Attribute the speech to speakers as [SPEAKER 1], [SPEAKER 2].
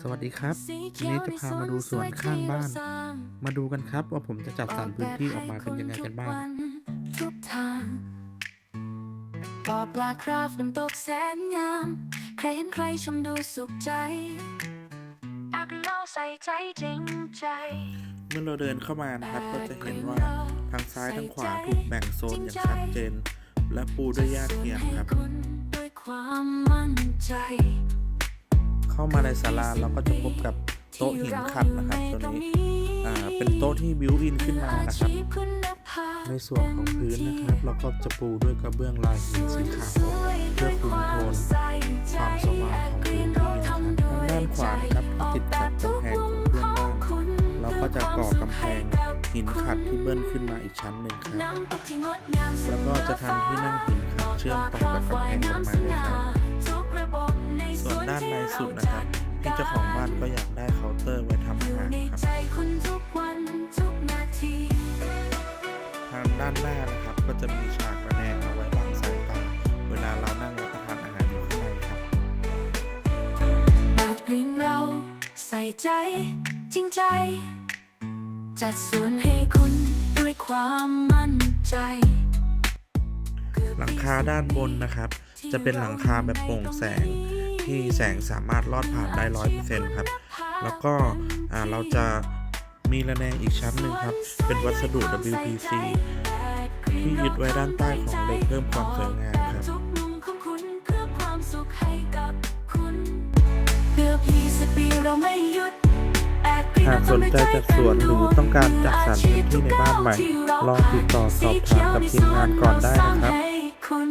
[SPEAKER 1] สวัสดีครับวันนี้จะพามาดูสวนข้างบ้าน มาดูกันครับว่าผมจะจัดสรรพื้นที่ออกมาเป็นยังไงกันบ้าง
[SPEAKER 2] ทุกทางปอปลาคราฟน้ำตกแสนงาม ใครเห็นใครชมดูสุขใจอักเล่าใส่ใจจริงใจ
[SPEAKER 1] เมื่อเราเดินเข้ามานะครับก็จะเห็นว่าทางซ้ายทางขวาถูกแบ่งโซนอย่างชัดเจน และปูด้วยหญ้าเทียมครับ
[SPEAKER 2] ให้ณด้วยความมั่นใจ
[SPEAKER 1] เข้ามาในศาลาเราก็จะพบกับโต๊ะหินขัดนะครับตัวนี้อ่าเป็นโต๊ะที่บิวอินขึ้นมานะครับ ในส่วนของพื้นนะครับ เราก็จะปูด้วยกระเบื้องลายหินสีขาวเพื่อคุมโทนความสว่างของพื้นที่นะครับทางด้านขวานะครับติดกับกำแพงของเพื่อนบ้านเราก็จะก่อกำแพงหินขัดที่เบิ้ลขึ้นมาอีกชั้นหนึ่งครับแล้วก็จะทำที่นั่งหินขัดเชื่อมต่อกับกำแพงลงมาเลยครับส่วนด้านในสุดนะ ด้านหน้านะครับ ก็จะมีฉากระแนงเอาไว้บังสายตา เวลาเรานั่งรับประทานอาหารอยู่ข้างในครับ
[SPEAKER 2] แบบกลิ่นเราใส่ใจจริงใจ จัดสวนให้คุณด้วยความมั่นใจ
[SPEAKER 1] หลังคาด้านบนนะครับ จะเป็นหลังคาแบบโปร่งแสงที่แสงสามารถลอดผ่านได้ร้อยเปอร์เซ็นต์ครับ แล้วก็อ่าเราจะ มีระแนงอีกชั้นหนึ่งครับ เป็นวัสดุ WPC ที่ยึดไว้ด้านใต้ของเหล็กเพิ่มความสวยงามครับ
[SPEAKER 2] ทุกมุมของคุณเพื่อความสุขให้กับคุณเพื่อพี่สปีเราไม่หยุดแอบกรี๊ด
[SPEAKER 1] หากสนใจจัดสวนหรือต้องการจัดสรรพื้นที่ในบ้านใหม่ ลองติดต่อสอบถามกับทีมงานก่อนได้นะครับ
[SPEAKER 2] ให้คุณ